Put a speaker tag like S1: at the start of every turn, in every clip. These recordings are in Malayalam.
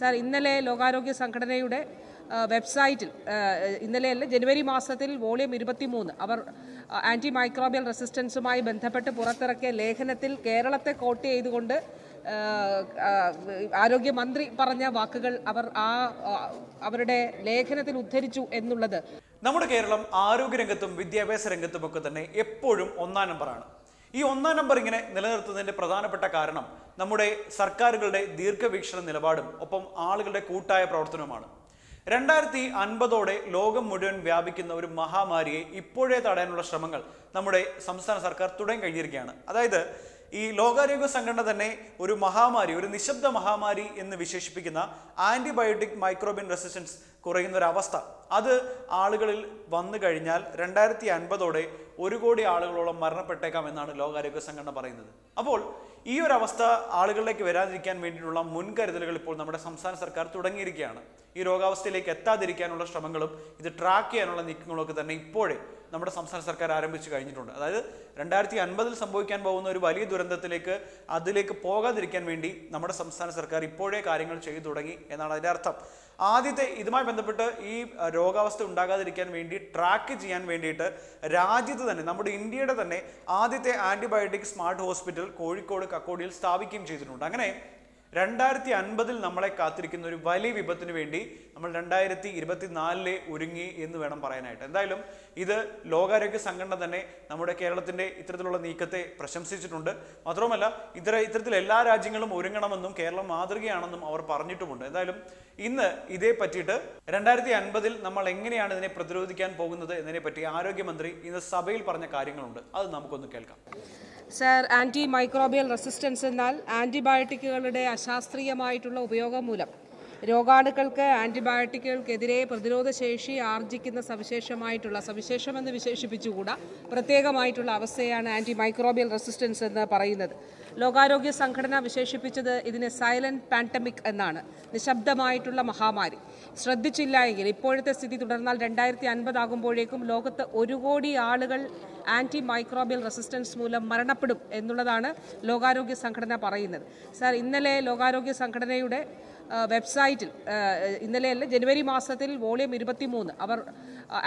S1: സാർ ഇന്നലെ ലോകാരോഗ്യ സംഘടനയുടെ വെബ്സൈറ്റിൽ ഇന്നലെ ഇന്നലെയല്ല ജനുവരി മാസത്തിൽ വോളിയം ഇരുപത്തിമൂന്ന് അവർ ആന്റി മൈക്രോബിയൽ റെസിസ്റ്റൻസുമായി ബന്ധപ്പെട്ട് പുറത്തിറക്കിയ ലേഖനത്തിൽ കേരളത്തെ കോട്ട് ചെയ്തുകൊണ്ട് ആരോഗ്യമന്ത്രി പറഞ്ഞ വാക്കുകൾ അവർ ആ അവരുടെ ലേഖനത്തിൽ ഉദ്ധരിച്ചു എന്നുള്ളത്.
S2: നമ്മുടെ കേരളം ആരോഗ്യരംഗത്തും വിദ്യാഭ്യാസ രംഗത്തും ഒക്കെ തന്നെ എപ്പോഴും ഒന്നാം നമ്പറാണ്. ഈ ഒന്നാം നമ്പർ ഇങ്ങനെ നിലനിർത്തുന്നതിന്റെ പ്രധാനപ്പെട്ട കാരണം നമ്മുടെ സർക്കാരുകളുടെ ദീർഘവീക്ഷണ നിലപാടും ഒപ്പം ആളുകളുടെ കൂട്ടായ പ്രവർത്തനവുമാണ്. രണ്ടായിരത്തി അൻപതോടെ ലോകം മുഴുവൻ വ്യാപിക്കുന്ന ഒരു മഹാമാരിയെ ഇപ്പോഴേ തടയാനുള്ള ശ്രമങ്ങൾ നമ്മുടെ സംസ്ഥാന സർക്കാർ തുടങ്ങി കഴിഞ്ഞിരിക്കുകയാണ്. അതായത് ഈ ലോകാരോഗ്യ സംഘടന തന്നെ ഒരു മഹാമാരി ഒരു നിശബ്ദ മഹാമാരി എന്ന് വിശേഷിപ്പിക്കുന്ന ആന്റിബയോട്ടിക് മൈക്രോബിൻ റെസിസ്റ്റൻസ് കുറയുന്ന ഒരു അവസ്ഥ അത് ആളുകളിൽ വന്നു കഴിഞ്ഞാൽ രണ്ടായിരത്തി അൻപതോടെ ഒരു കോടി ആളുകളോളം മരണപ്പെട്ടേക്കാം എന്നാണ് ലോകാരോഗ്യ സംഘടന പറയുന്നത്. അപ്പോൾ ഈ ഒരു അവസ്ഥ ആളുകളിലേക്ക് വരാതിരിക്കാൻ വേണ്ടിയിട്ടുള്ള മുൻകരുതലുകൾ ഇപ്പോൾ നമ്മുടെ സംസ്ഥാന സർക്കാർ തുടങ്ങിയിരിക്കുകയാണ്. ഈ രോഗാവസ്ഥയിലേക്ക് എത്താതിരിക്കാനുള്ള ശ്രമങ്ങളും ഇത് ട്രാക്ക് ചെയ്യാനുള്ള നീക്കങ്ങളൊക്കെ തന്നെ ഇപ്പോഴേ നമ്മുടെ സംസ്ഥാന സർക്കാർ ആരംഭിച്ചു കഴിഞ്ഞിട്ടുണ്ട്. അതായത് രണ്ടായിരത്തി അൻപതിൽ സംഭവിക്കാൻ പോകുന്ന ഒരു വലിയ ദുരന്തത്തിലേക്ക് അതിലേക്ക് പോകാതിരിക്കാൻ വേണ്ടി നമ്മുടെ സംസ്ഥാന സർക്കാർ ഇപ്പോഴേ കാര്യങ്ങൾ ചെയ്തു തുടങ്ങി എന്നാണ് അതിന്റെ അർത്ഥം. ആദ്യത്തെ ഇതുമായി ബന്ധപ്പെട്ട് ഈ രോഗാവസ്ഥ ഉണ്ടാകാതിരിക്കാൻ വേണ്ടി ട്രാക്ക് ചെയ്യാൻ വേണ്ടിയിട്ട് രാജ്യത്ത് തന്നെ നമ്മുടെ ഇന്ത്യയുടെ തന്നെ ആദ്യത്തെ ആന്റിബയോട്ടിക് സ്മാർട്ട് ഹോസ്പിറ്റൽ കോഴിക്കോട് കക്കോടിയിൽ സ്ഥാപിക്കുകയും ചെയ്തിട്ടുണ്ട്. അങ്ങനെ രണ്ടായിരത്തി അൻപതിൽ നമ്മളെ കാത്തിരിക്കുന്ന ഒരു വലിയ വിപത്തിന് വേണ്ടി നമ്മൾ രണ്ടായിരത്തി ഇരുപത്തിനാലിലെ ഒരുങ്ങി എന്ന് വേണം പറയാനായിട്ട്. എന്തായാലും ഇത് ലോകാരോഗ്യ സംഘടന തന്നെ നമ്മുടെ കേരളത്തിന്റെ ഇത്തരത്തിലുള്ള നീക്കത്തെ പ്രശംസിച്ചിട്ടുണ്ട്. മാത്രവുമല്ല ഇത്തര ഇത്തരത്തിൽ എല്ലാ രാജ്യങ്ങളും ഒരുങ്ങണമെന്നും കേരളം മാതൃകയാണെന്നും അവർ പറഞ്ഞിട്ടുമുണ്ട്. എന്തായാലും ഇന്ന് ഇതേ പറ്റിയിട്ട് രണ്ടായിരത്തി അൻപതിൽ നമ്മൾ എങ്ങനെയാണ് ഇതിനെ പ്രതിരോധിക്കാൻ പോകുന്നത് എന്നതിനെ പറ്റി ആരോഗ്യമന്ത്രി ഇന്ന് സഭയിൽ പറഞ്ഞ കാര്യങ്ങളുണ്ട്. അത് നമുക്കൊന്ന് കേൾക്കാം.
S1: സർ ആന്റി മൈക്രോബിയൽ റെസിസ്റ്റൻസ് എന്നാൽ ആന്റിബയോട്ടിക്കുകളുടെ അശാസ്ത്രീയമായിട്ടുള്ള ഉപയോഗം മൂലം രോഗാണുക്കൾക്ക് ആന്റിബയോട്ടിക്കുകൾക്കെതിരെ പ്രതിരോധശേഷി ആർജിക്കുന്ന സവിശേഷമായിട്ടുള്ള സവിശേഷമെന്ന് വിശേഷിപ്പിച്ചുകൂടാ പ്രത്യേകമായിട്ടുള്ള അവസ്ഥയാണ് ആന്റി മൈക്രോബിയൽ റെസിസ്റ്റൻസ് എന്ന് പറയുന്നത്. ലോകാരോഗ്യ സംഘടന വിശേഷിപ്പിച്ചത് ഇതിനെ സൈലന്റ് പാൻഡമിക് എന്നാണ്. നിശബ്ദമായിട്ടുള്ള മഹാമാരി. ശ്രദ്ധിച്ചില്ല എങ്കിൽ ഇപ്പോഴത്തെ സ്ഥിതി തുടർന്നാൽ രണ്ടായിരത്തി അൻപതാകുമ്പോഴേക്കും ലോകത്ത് ഒരു കോടി ആളുകൾ ആന്റി മൈക്രോബിയൽ റെസിസ്റ്റൻസ് മൂലം മരണപ്പെടും എന്നുള്ളതാണ് ലോകാരോഗ്യ സംഘടന പറയുന്നത്. സാർ ഇന്നലെ ലോകാരോഗ്യ സംഘടനയുടെ വെബ്സൈറ്റിൽ ഇന്നലെയല്ല ജനുവരി മാസത്തിൽ വോളിയം ഇരുപത്തിമൂന്ന് അവർ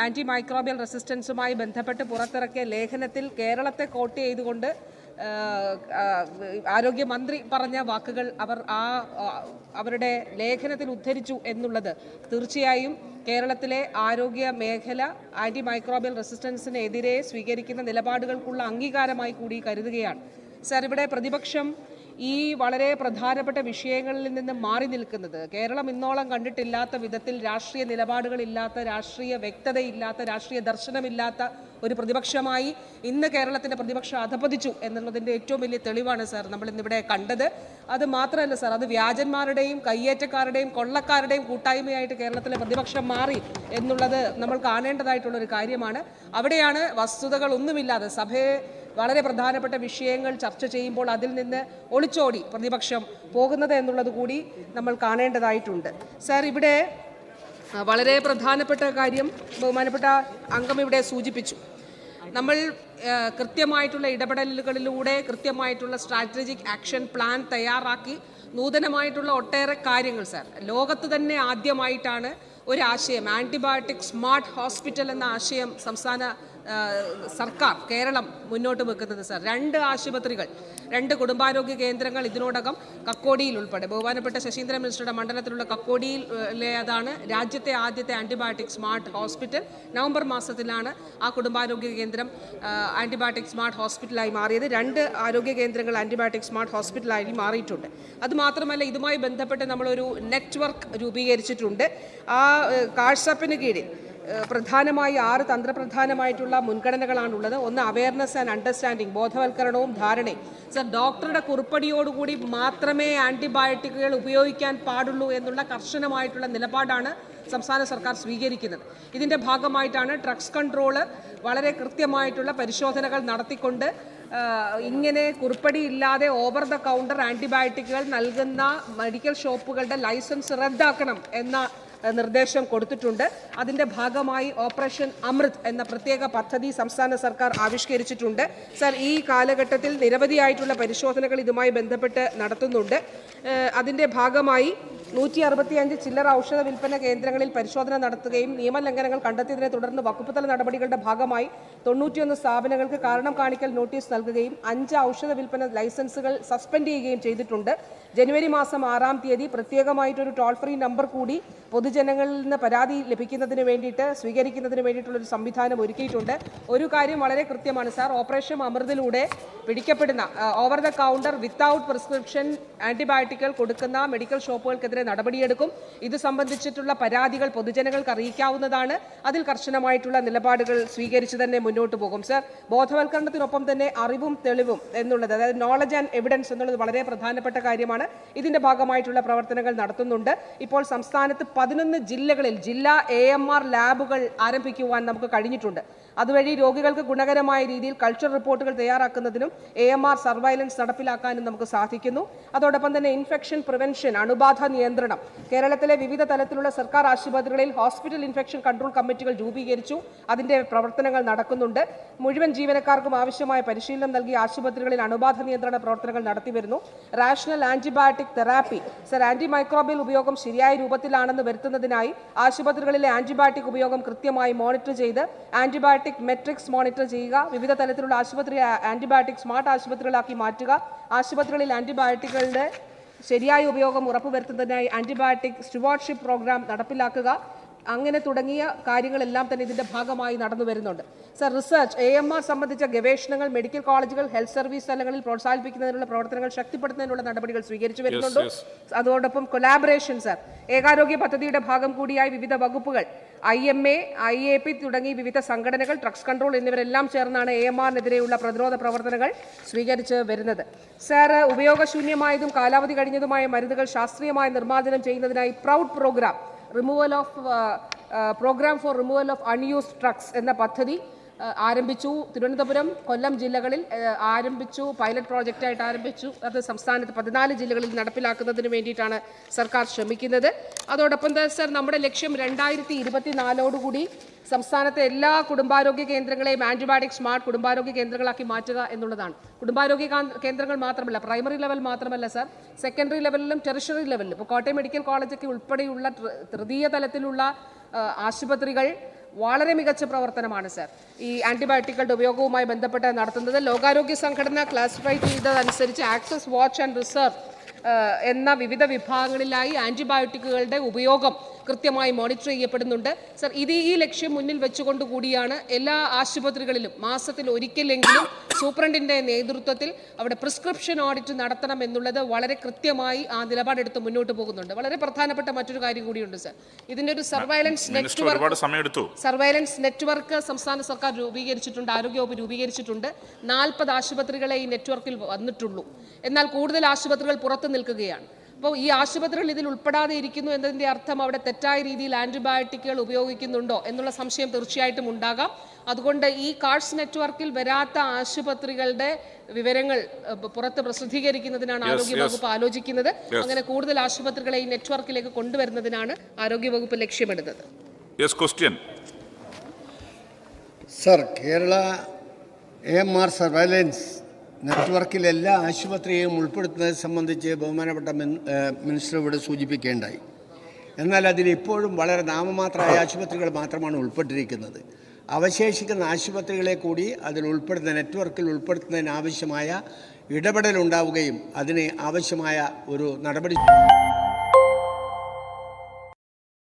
S1: ആന്റി മൈക്രോബിയൽ റെസിസ്റ്റൻസുമായി ബന്ധപ്പെട്ട് പുറത്തിറക്കിയ ലേഖനത്തിൽ കേരളത്തെ കോട്ട് ചെയ്തുകൊണ്ട് ആരോഗ്യമന്ത്രി പറഞ്ഞ വാക്കുകൾ അവർ ആ അവരുടെ ലേഖനത്തിൽ ഉദ്ധരിച്ചു എന്നുള്ളത് തീർച്ചയായും കേരളത്തിലെ ആരോഗ്യ മേഖല ആന്റി മൈക്രോബിയൽ റെസിസ്റ്റൻസിനെതിരെ സ്വീകരിക്കുന്ന നിലപാടുകൾക്കുള്ള അംഗീകാരമായി കൂടി കരുതുകയാണ്. സർ ഇവിടെ പ്രതിപക്ഷം ഈ വളരെ പ്രധാനപ്പെട്ട വിഷയങ്ങളിൽ നിന്ന് മാറി നിൽക്കുന്നത് കേരളം ഇന്നോളം കണ്ടിട്ടില്ലാത്ത വിധത്തിൽ രാഷ്ട്രീയ നിലപാടുകളില്ലാത്ത രാഷ്ട്രീയ വ്യക്തതയില്ലാത്ത രാഷ്ട്രീയ ദർശനമില്ലാത്ത ഒരു പ്രതിപക്ഷമായി ഇന്ന് കേരളത്തിന്റെ പ്രതിപക്ഷം അധപതിച്ചു എന്നുള്ളതിന്റെ ഏറ്റവും വലിയ തെളിവാണ് സാർ നമ്മൾ ഇന്നിവിടെ കണ്ടത്. അത് മാത്രമല്ല സാർ അത് വ്യാജന്മാരുടെയും കയ്യേറ്റക്കാരുടെയും കൊള്ളക്കാരുടെയും കൂട്ടായ്മയായിട്ട് കേരളത്തിലെ പ്രതിപക്ഷം മാറി എന്നുള്ളത് നമ്മൾ കാണേണ്ടതായിട്ടുള്ള ഒരു കാര്യമാണ്. അവിടെയാണ് വസ്തുതകൾ ഒന്നുമില്ലാതെ സഭയെ വളരെ പ്രധാനപ്പെട്ട വിഷയങ്ങൾ ചർച്ച ചെയ്യുമ്പോൾ അതിൽ നിന്ന് ഒളിച്ചോടി പ്രതിപക്ഷം പോകുന്നത് എന്നുള്ളത് കൂടി നമ്മൾ കാണേണ്ടതായിട്ടുണ്ട്. സാർ ഇവിടെ വളരെ പ്രധാനപ്പെട്ട കാര്യം ബഹുമാനപ്പെട്ട അംഗം ഇവിടെ സൂചിപ്പിച്ചു. നമ്മൾ കൃത്യമായിട്ടുള്ള ഇടപെടലുകളിലൂടെ കൃത്യമായിട്ടുള്ള സ്ട്രാറ്റജിക് ആക്ഷൻ പ്ലാൻ തയ്യാറാക്കി നൂതനമായിട്ടുള്ള ഒട്ടേറെ കാര്യങ്ങൾ സാർ ലോകത്ത് തന്നെ ആദ്യമായിട്ടാണ് ഒരു ആശയം ആന്റിബയോട്ടിക് സ്മാർട്ട് ഹോസ്പിറ്റൽ എന്ന ആശയം സംസ്ഥാന സർക്കാർ കേരളം മുന്നോട്ട് വെക്കുന്നത് സർ. രണ്ട് ആശുപത്രികൾ രണ്ട് കുടുംബാരോഗ്യ കേന്ദ്രങ്ങൾ ഇതിനോടകം കക്കോടിയിൽ ഉൾപ്പെടെ. ബഹുമാനപ്പെട്ട ശശീന്ദ്ര മിനിസ്റ്ററുടെ മണ്ഡലത്തിലുള്ള കക്കോടിയിലെ അതാണ് രാജ്യത്തെ ആദ്യത്തെ ആന്റിബയോട്ടിക് സ്മാർട്ട് ഹോസ്പിറ്റൽ നവംബർ മാസത്തിലാണ് ആ കുടുംബാരോഗ്യ കേന്ദ്രം ആന്റിബയോട്ടിക് സ്മാർട്ട് ഹോസ്പിറ്റലായി മാറിയത്. രണ്ട് ആരോഗ്യ കേന്ദ്രങ്ങൾ ആന്റിബയോട്ടിക് സ്മാർട്ട് ഹോസ്പിറ്റലായി മാറിയിട്ടുണ്ട്. അതുമാത്രമല്ല ഇതുമായി ബന്ധപ്പെട്ട് നമ്മളൊരു നെറ്റ്വർക്ക് രൂപീകരിച്ചിട്ടുണ്ട്. ആ കാഴ്സപ്പിന് കീഴിൽ പ്രധാനമായി ആറ് തന്ത്രപ്രധാനമായിട്ടുള്ള മുൻഗണനകളാണുള്ളത്. ഒന്ന് അവയർനെസ് ആൻഡ് അണ്ടർസ്റ്റാൻഡിംഗ് ബോധവൽക്കരണവും ധാരണയും. സർ ഡോക്ടറുടെ കുറിപ്പടിയോടുകൂടി മാത്രമേ ആന്റിബയോട്ടിക്കുകൾ ഉപയോഗിക്കാൻ പാടുള്ളൂ എന്നുള്ള കർശനമായിട്ടുള്ള നിലപാടാണ് സംസ്ഥാന സർക്കാർ സ്വീകരിക്കുന്നത്. ഇതിന്റെ ഭാഗമായിട്ടാണ് ഡ്രഗ്സ് കൺട്രോൾ വളരെ കൃത്യമായിട്ടുള്ള പരിശോധനകൾ നടത്തിക്കൊണ്ട് ഇങ്ങനെ കുറിപ്പടി ഇല്ലാതെ ഓവർ ദ കൗണ്ടർ ആന്റിബയോട്ടിക്കുകൾ നൽകുന്ന മെഡിക്കൽ ഷോപ്പുകളുടെ ലൈസൻസ് റദ്ദാക്കണം എന്ന നിർദ്ദേശം കൊടുത്തിട്ടുണ്ട്. അതിന്റെ ഭാഗമായി ഓപ്പറേഷൻ അമൃത് എന്ന പ്രത്യേക പദ്ധതി സംസ്ഥാന സർക്കാർ ആവിഷ്കരിച്ചിട്ടുണ്ട്. സർ ഈ കാലഘട്ടത്തിൽ നിരവധിയായിട്ടുള്ള പരിശോധനകൾ ഇതുമായി ബന്ധപ്പെട്ട് നടത്തുന്നുണ്ട്. അതിന്റെ ഭാഗമായി നൂറ്റി അറുപത്തിയഞ്ച് ചില്ലറ ഔഷധ വിൽപ്പന കേന്ദ്രങ്ങളിൽ പരിശോധന നടത്തുകയും നിയമലംഘനങ്ങൾ കണ്ടെത്തിയതിനെ തുടർന്ന് വകുപ്പുതല നടപടികളുടെ ഭാഗമായി തൊണ്ണൂറ്റിയൊന്ന് സ്ഥാപനങ്ങൾക്ക് കാരണം കാണിക്കൽ നോട്ടീസ് നൽകുകയും അഞ്ച് ഔഷധ വിൽപ്പന ലൈസൻസുകൾ സസ്പെൻഡ് ചെയ്യുകയും ചെയ്തിട്ടുണ്ട്. ജനുവരി മാസം ആറാം തീയതി പ്രത്യേകമായിട്ടൊരു ടോൾ ഫ്രീ നമ്പർ കൂടി പൊതുജനങ്ങളിൽ നിന്ന് പരാതി ലഭിക്കുന്നതിന് വേണ്ടിയിട്ട് സ്വീകരിക്കുന്നതിന് വേണ്ടിയിട്ടുള്ളൊരു സംവിധാനം ഒരുക്കിയിട്ടുണ്ട്. ഒരു കാര്യം വളരെ കൃത്യമാണ് സാർ. ഓപ്പറേഷൻ അമൃതിലൂടെ പിടിക്കപ്പെടുന്ന over the counter without prescription ആന്റിബയോട്ടിക്കുകൾ കൊടുക്കുന്ന മെഡിക്കൽ ഷോപ്പുകൾക്കെതിരെ നടപടിയെടുക്കും. ഇത് സംബന്ധിച്ചിട്ടുള്ള പരാതികൾ പൊതുജനങ്ങൾക്ക് അറിയിക്കാവുന്നതാണ്. അതിൽ കർശനമായിട്ടുള്ള നിലപാടുകൾ സ്വീകരിച്ച് തന്നെ മുന്നോട്ട് പോകും സർ. ബോധവൽക്കരണത്തിനൊപ്പം തന്നെ അറിവും തെളിവും എന്നുള്ളത് അതായത് നോളജ് ആൻഡ് എവിഡൻസ് എന്നുള്ളത് വളരെ പ്രധാനപ്പെട്ട കാര്യമാണ്. ഇതിന്റെ ഭാഗമായിട്ടുള്ള പ്രവർത്തനങ്ങൾ നടത്തുന്നുണ്ട്. ഇപ്പോൾ സംസ്ഥാനത്ത് പതിനൊന്ന് ജില്ലകളിൽ ജില്ലാ എ ലാബുകൾ ആരംഭിക്കുവാൻ നമുക്ക് കഴിഞ്ഞിട്ടുണ്ട്. അതുവഴി രോഗികൾക്ക് ഗുണകരമായ രീതിയിൽ കൾച്ചർ റിപ്പോർട്ടുകൾ തയ്യാറാക്കുന്നതിനും എ എം ആർ സർവൈലൻസ് നടപ്പിലാക്കാനും നമുക്ക് സാധിക്കുന്നു. അതോടൊപ്പം തന്നെ ഇൻഫെക്ഷൻ പ്രിവെൻഷൻ അണുബാധ നിയന്ത്രണം. കേരളത്തിലെ വിവിധ തലത്തിലുള്ള സർക്കാർ ആശുപത്രികളിൽ ഹോസ്പിറ്റൽ ഇൻഫെക്ഷൻ കൺട്രോൾ കമ്മിറ്റികൾ രൂപീകരിച്ചു. അതിന്റെ പ്രവർത്തനങ്ങൾ നടക്കുന്നുണ്ട്. മുഴുവൻ ജീവനക്കാർക്കും ആവശ്യമായ പരിശീലനം നൽകി ആശുപത്രികളിൽ അണുബാധ നിയന്ത്രണ പ്രവർത്തനങ്ങൾ നടത്തിവരുന്നു rational antibiotic therapy sir anti microbial ഉപയോഗം ശരിയായ രൂപത്തിലാണെന്ന് വരുത്തുന്നതിനായി ആശുപത്രികളിലെ ആന്റിബയോട്ടിക് ഉപയോഗം കൃത്യമായി മോണിറ്റർ ചെയ്ത് ആന്റിബയോട്ടിക് മെട്രിക്സ് മോണിറ്റർ ചെയ്യുക വിവിധ തലത്തിലുള്ള ആശുപത്രി ആന്റിബയോട്ടിക് സ്മാർട്ട് ആശുപത്രികളാക്കി മാറ്റുക. ആശുപത്രികളിൽ ആന്റിബയോട്ടിക്കുകളുടെ ശരിയായ ഉപയോഗം ഉറപ്പുവരുത്തുന്നതിനായി ആന്റിബയോട്ടിക് സ്റ്റുവാർഡ്ഷിപ്പ് പ്രോഗ്രാം നടപ്പിലാക്കുക. അങ്ങനെ തുടങ്ങിയ കാര്യങ്ങളെല്ലാം തന്നെ ഇതിന്റെ ഭാഗമായി നടന്നു വരുന്നുണ്ട്. Sir research A M R സംബന്ധിച്ച ഗവേഷണങ്ങൾ മെഡിക്കൽ കോളേജുകൾ ഹെൽത്ത് സർവീസ് തലങ്ങളിൽ പ്രോത്സാഹിപ്പിക്കുന്നതിനുള്ള പ്രവർത്തനങ്ങൾ ശക്തിപ്പെടുത്തുന്നതിനുള്ള നടപടികൾ സ്വീകരിച്ചു വരുന്നുണ്ട്. അതോടൊപ്പം കൊലാബറേഷൻ സർ ഏകാരോഗ്യ പദ്ധതിയുടെ ഭാഗം കൂടിയായി വിവിധ വകുപ്പുകൾ I M A I A P തുടങ്ങി വിവിധ സംഘടനകൾ ഡ്രഗ്സ് കൺട്രോൾ എന്നിവരെല്ലാം ചേർന്നാണ് എ എം ആറിനെതിരെയുള്ള പ്രതിരോധ പ്രവർത്തനങ്ങൾ സ്വീകരിച്ച് വരുന്നത്. സാർ ഉപയോഗശൂന്യമായതും കാലാവധി കഴിഞ്ഞതുമായ മരുന്നുകൾ ശാസ്ത്രീയമായി നിർമ്മാർജനം ചെയ്യുന്നതിനായി proud program removal of programme for removal of unused trucks എന്ന പദ്ധതി ആ, ആരംഭിച്ചു. തിരുവനന്തപുരം കൊല്ലം ജില്ലകളിൽ ആരംഭിച്ചു. പൈലറ്റ് പ്രോജക്റ്റായിട്ട് ആരംഭിച്ചു. അത് സംസ്ഥാനത്ത് പതിനാല് ജില്ലകളിൽ നടപ്പിലാക്കുന്നതിന് വേണ്ടിയിട്ടാണ് സർക്കാർ ശ്രമിക്കുന്നത്. അതോടൊപ്പം തന്നെ സർ നമ്മുടെ ലക്ഷ്യം രണ്ടായിരത്തി ഇരുപത്തിനാലോടുകൂടി സംസ്ഥാനത്തെ എല്ലാ കുടുംബാരോഗ്യ കേന്ദ്രങ്ങളെയും ആന്റിബയോട്ടിക് സ്മാർട്ട് കുടുംബാരോഗ്യ കേന്ദ്രങ്ങളാക്കി മാറ്റുക എന്നുള്ളതാണ്. കുടുംബാരോഗ്യ കേന്ദ്രങ്ങൾ മാത്രമല്ല പ്രൈമറി ലെവൽ മാത്രമല്ല സർ സെക്കൻഡറി ലെവലിലും ടെറിഷറി ലെവലിലും. ഇപ്പോൾ കോട്ടയം മെഡിക്കൽ കോളേജൊക്കെ ഉൾപ്പെടെയുള്ള തൃതീയ തലത്തിലുള്ള ആശുപത്രികൾ വളരെ മികച്ച പ്രവർത്തനമാണ് സർ. ഈ ആന്റിബയോട്ടിക്കുകളുടെ ഉപയോഗവുമായി ബന്ധപ്പെട്ട് നടത്തുന്നത് ലോകാരോഗ്യ സംഘടന ക്ലാസിഫൈ ചെയ്തതനുസരിച്ച് ആക്സസ് വാച്ച് ആൻഡ് റിസർവ് എന്ന വിവിധ വിഭാഗങ്ങളിലായി ആന്റിബയോട്ടിക്കുകളുടെ ഉപയോഗം കൃത്യമായി മോണിറ്റർ ചെയ്യപ്പെടുന്നുണ്ട്. സർ ഇത് ഈ ലക്ഷ്യം മുന്നിൽ വെച്ചുകൊണ്ട് കൂടിയാണ് എല്ലാ ആശുപത്രികളിലും മാസത്തിൽ ഒരിക്കലെങ്കിലും സൂപ്രണ്ടിന്റെ നേതൃത്വത്തിൽ അവിടെ പ്രിസ്ക്രിപ്ഷൻ ഓഡിറ്റ് നടത്തണം എന്നുള്ളത് വളരെ കൃത്യമായി ആ നിലപാടെടുത്ത് മുന്നോട്ട് പോകുന്നുണ്ട്. വളരെ പ്രധാനപ്പെട്ട മറ്റൊരു കാര്യം കൂടിയുണ്ട് സർ ഇതിന്റെ ഒരു സർവൈലൻസ് നെറ്റ്വർക്ക് സർവൈലൻസ് നെറ്റ്വർക്ക് സംസ്ഥാന സർക്കാർ രൂപീകരിച്ചിട്ടുണ്ട് ആരോഗ്യവകുപ്പ് രൂപീകരിച്ചിട്ടുണ്ട്. നാൽപ്പത് ആശുപത്രികളെ ഈ നെറ്റ്വർക്കിൽ വന്നിട്ടുള്ളൂ. എന്നാൽ കൂടുതൽ ആശുപത്രികൾ പുറത്തു നിൽക്കുകയാണ്. അപ്പോൾ ഈ ആശുപത്രികൾ ഇതിൽ ഉൾപ്പെടാതെ ഇരിക്കുന്നു എന്നതിന്റെ അർത്ഥം അവിടെ തെറ്റായ രീതിയിൽ ആന്റിബയോട്ടിക്കുകൾ ഉപയോഗിക്കുന്നുണ്ടോ എന്നുള്ള സംശയം തീർച്ചയായിട്ടും ഉണ്ടാകാം. അതുകൊണ്ട് ഈ കാർഡ്സ് നെറ്റ്വർക്കിൽ വരാത്ത ആശുപത്രികളുടെ വിവരങ്ങൾ പുറത്ത് പ്രസിദ്ധീകരിക്കുന്നതിനാണ് ആരോഗ്യവകുപ്പ് ആലോചിക്കുന്നത്. അങ്ങനെ കൂടുതൽ ആശുപത്രികളെ ഈ നെറ്റ്വർക്കിലേക്ക് കൊണ്ടുവരുന്നതിനാണ് ആരോഗ്യവകുപ്പ് ലക്ഷ്യമിടുന്നത്.
S3: Yes
S4: question sir Kerala M R surveillance നെറ്റ്വർക്കിൽ എല്ലാ ആശുപത്രിയെയും ഉൾപ്പെടുത്തുന്നത് സംബന്ധിച്ച് ബഹുമാനപ്പെട്ട മിനിസ്റ്റർ ഇവിടെ സൂചിപ്പിക്കേണ്ടായി എന്നാൽ അതിൽ ഇപ്പോഴും വളരെ നാമമാത്രമായ ആശുപത്രികൾ മാത്രമാണ് ഉൾപ്പെട്ടിരിക്കുന്നത്. അവശേഷിക്കുന്ന ആശുപത്രികളെ കൂടി അതിൽ ഉൾപ്പെടുന്ന നെറ്റ്വർക്കിൽ ഉൾപ്പെടുത്തുന്നതിനാവശ്യമായ ഇടപെടലുണ്ടാവുകയും അതിന് ആവശ്യമായ ഒരു നടപടി